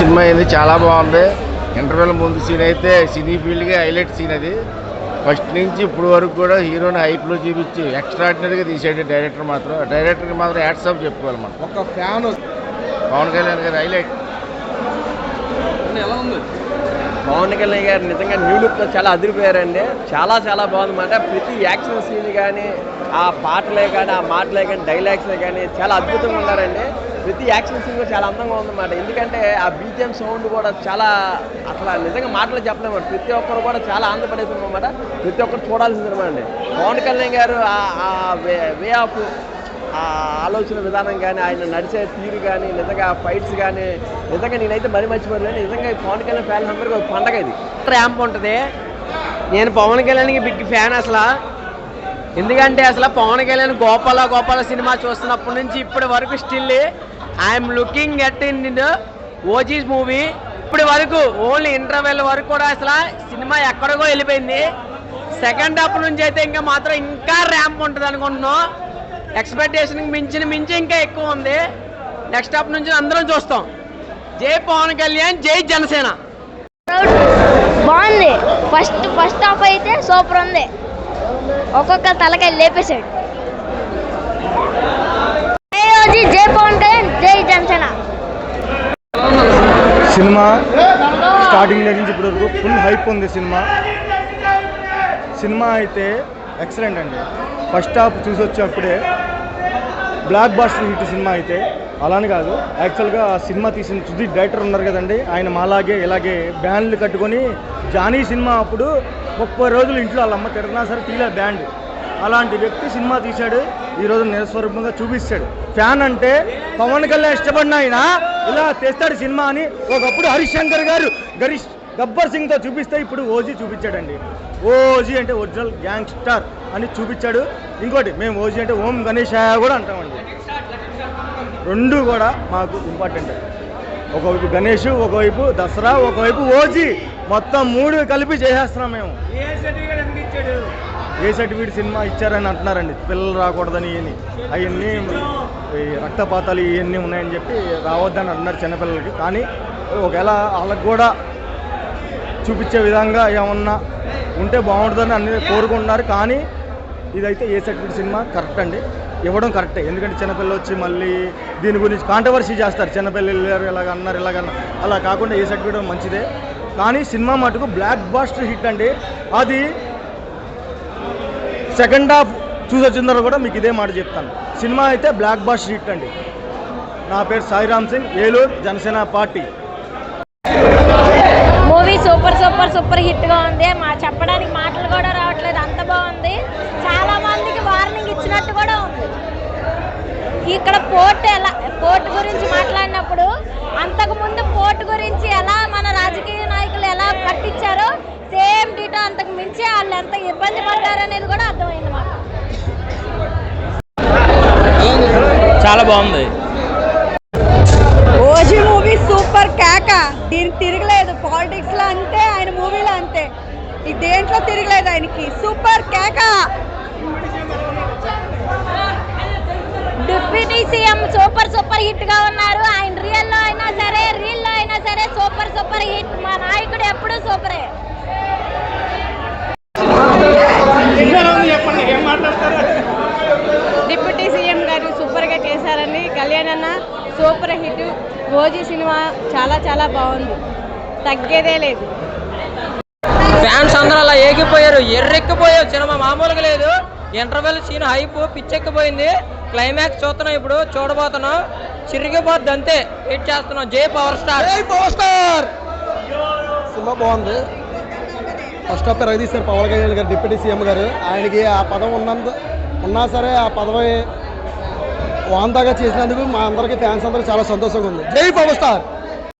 Cinema అయింది చాలా బాగుంది. ఇంటర్వెల్ ముందు సీన్ అయితే సినీ ఫీల్డ్కి హైలైట్ సీన్ అది. ఫస్ట్ నుంచి ఇప్పుడు వరకు కూడా హీరోని హైప్లో చూపించి ఎక్స్ట్రాడినరీగా తీసాడు డైరెక్టర్ మాత్రం. డైరెక్టర్కి మాత్రం యాడ్సాప్ చెప్పుకోవాలి మనం. ఒక ఫ్యాన్ పవన్ కళ్యాణ్ గారు హైలైట్ ఎలా ఉంది? పవన్ కళ్యాణ్ గారు నిజంగా న్యూ లుక్లో చాలా అదిరిపోయారండి. చాలా చాలా బాగుందన్నమాట. ప్రతి యాక్షన్ సీన్ కానీ ఆ పాటలే కానీ ఆ మాటలే కానీ డైలాగ్స్లే కానీ చాలా అద్భుతంగా ఉన్నారండి. ప్రతి యాక్షన్ సీన్ కూడా చాలా అందంగా ఉందన్నమాట. ఎందుకంటే ఆ బీజిఎం సౌండ్ కూడా చాలా అసలు నిజంగా మాటలు చెప్పలేము. ప్రతి ఒక్కరు కూడా చాలా ఆంధ్రప్రదేశ్ అనమాట ప్రతి ఒక్కరు చూడాల్సింది అండి. పవన్ కళ్యాణ్ గారు ఆ- వే ఆఫ్ ఆ ఆలోచన విధానం కానీ ఆయన నడిచే తీరు కానీ నిజంగా ఫైట్స్ కానీ నిజంగా నేనైతే మరీ మర్చిపోలేను. నిజంగా ఈ పవన్ కళ్యాణ్ ఫ్యాన్ అందరికీ ఒక పండగ ఇది. ర్యాంప్ ఉంటుంది. నేను పవన్ కళ్యాణ్కి బిగ్ ఫ్యాన్ అసలు. ఎందుకంటే అసలు పవన్ కళ్యాణ్ గోపాల గోపాల సినిమా చూస్తున్నప్పటి నుంచి ఇప్పటి వరకు still I'm looking at in OG's movie. ఇప్పటి వరకు ఓన్లీ ఇంటర్వెల్ వరకు కూడా అసలు సినిమా ఎక్కడికో వెళ్ళిపోయింది. సెకండ్ హాఫ్ నుంచి అయితే ఇంకా మాత్రం ఇంకా ర్యాంప్ ఉంటుంది అనుకుంటున్నాం. ఎక్స్పెక్టేషన్ మించిన మించి ఇంకా ఎక్కువ ఉంది. నెక్స్ట్ హాఫ్ నుంచి అందరం చూస్తాం. జై పవన్ కళ్యాణ్ జై జనసేన. బాగుంది. ఫస్ట్ ఫస్ట్ హాఫ్ అయితే సూపర్ ఉంది. ఒక్కొక్క తలకాయ లేపేశాడు. జై పవన్ కళ్యాణ్ జై జనసేన. సినిమా స్టార్టింగ్ దగ్గర నుంచి ఇప్పటి వరకు ఫుల్ హైప్ ఉంది సినిమా. సినిమా అయితే ఎక్సలెంట్ అండి. ఫస్ట్ హాఫ్ చూసి వచ్చేప్పుడే బ్లాక్ బాస్టర్ హిట్ సినిమా అయితే. అలానే కాదు యాక్చువల్గా ఆ సినిమా తీసిన తుది డైరెక్టర్ ఉన్నారు కదండి. ఆయన మాలాగే ఇలాగే బ్యాన్లు కట్టుకొని జానీ సినిమా అప్పుడు ముప్పై రోజులు ఇంట్లో వాళ్ళ అమ్మ తిరిగినా సరే తీలే బ్యాండ్ అలాంటి వ్యక్తి సినిమా తీశాడు. ఈరోజు నిరస్వరూపంగా చూపిస్తాడు. ఫ్యాన్ అంటే పవన్ కళ్యాణ్ ఇష్టపడిన ఆయన. ఇలా తెస్తాడు సినిమా అని ఒకప్పుడు హరిశంకర్ గారు గరిష్ గబ్బర్ సింగ్తో చూపిస్తే ఇప్పుడు ఓజీ చూపించాడండి. ఓజీ అంటే ఒరిజినల్ గ్యాంగ్స్టర్ అని చూపించాడు. ఇంకోటి మేము ఓజీ అంటే ఓం గణేష్ కూడా అంటామండి. రెండు కూడా మాకు ఇంపార్టెంట్ ఒకవైపు గణేష్ ఒకవైపు దసరా ఒకవైపు ఓజీ. మొత్తం మూడు కలిపి చేసేస్తున్నాం మేము. ఏ సర్టిఫికేట్ సినిమా ఇచ్చారని అంటున్నారండి. పిల్లలు రాకూడదని ఇవన్నీ అవన్నీ ఈ రక్తపాతాలు ఇవన్నీ ఉన్నాయని చెప్పి రావద్దని అంటున్నారు చిన్నపిల్లలకి. కానీ ఒకవేళ వాళ్ళకి కూడా చూపించే విధంగా ఏమన్నా ఉంటే బాగుంటుందని అన్ని కోరుకుంటున్నారు. కానీ ఇదైతే ఏ సర్టిఫికేట్ సినిమా కరెక్ట్ అండి. ఇవ్వడం కరెక్టే. ఎందుకంటే చిన్నపిల్లలు వచ్చి మళ్ళీ దీని గురించి కాంట్రవర్సీ చేస్తారు. చిన్నపిల్లలు ఇలాగ అన్నారు ఇలాగ అలా కాకుండా ఏ సర్టిఫికేట్ మంచిదే. కానీ సినిమా మటుకు బ్లాక్ బాస్టర్ హిట్ అండి. అది సెకండ్ హాఫ్ చూసి వచ్చిన తర్వాత కూడా మీకు ఇదే మాట చెప్తాను. సినిమా అయితే బ్లాక్ బాస్టర్ హిట్ అండి. నా పేరు Sairam Singh Eluru Janasena party. Movie super super super హిట్గా ఉంది. మా చెప్పడానికి మాటలు కూడా రావట్లేదు. అంత బాగుంది. చాలా మందికి వార్నింగ్ ఇచ్చినట్టు కూడా ఉంది. ఇక్కడ పోర్ట్ ఎలా పోర్ట్ గురించి మాట్లాడినప్పుడు అంతకు ముందు పోర్ట్ గురించి ఎలా రాజకీయ నాయకులు ఎలా కట్టించారో సేమ్ డీటో అంతకు మించి వాళ్ళు ఎంత ఇబ్బంది పడ్డారు అనేది కూడా అర్థమైంది మాకు. చాలా బాగుంది. ఓజీ మూవీ సూపర్ కేక. దీనికి తిరగలేదు. పాలిటిక్స్లో అంతే ఆయన మూవీలో అంతే. ఈ దేంట్లో తిరగలేదు ఆయనకి. సూపర్ కేక. డిప్యూటీ సీఎం సూపర్ సూపర్ హిట్గా ఉన్నారు. ఆయన రియల్లో అయినా సరే సరే సూపర్ సూపర్. హిట్ మా నాయకుడు ఎప్పుడూ సూపరే. డిప్యూటీ సీఎం గారు సూపర్గా చేశారని కళ్యాణ్ అన్న సూపర్ హిట్. ఓజీ సినిమా చాలా చాలా బాగుంది. తగ్గేదే లేదు. ఫ్యాన్స్ అందరూ అలా ఏగిపోయారు. ఎర్రెక్కిపోయారు సినిమా మామూలుగా లేదు. ఇంటర్వెల్ సీన్ హైప్ పిచ్చెక్కిపోయింది. క్లైమాక్స్ చూస్తున్నాం ఇప్పుడు చూడబోతున్నాం. చిరిగిపోద్ది అంతే. హిట్ చేస్తున్నాం. జై పవర్ స్టార్. జై పవర్ స్టార్! సినిమా బాగుంది. ఫస్ట్ ఆఫ్ రవితీశారు పవన్ కళ్యాణ్ గారు డిప్యూటీ సీఎం గారు. ఆయనకి ఆ పదం ఉన్నంత ఉన్నా సరే ఆ పదవి వాందాగా చేసినందుకు మా అందరికీ ఫ్యాన్స్ అందరూ చాలా సంతోషంగా ఉంది. జై పవర్ స్టార్!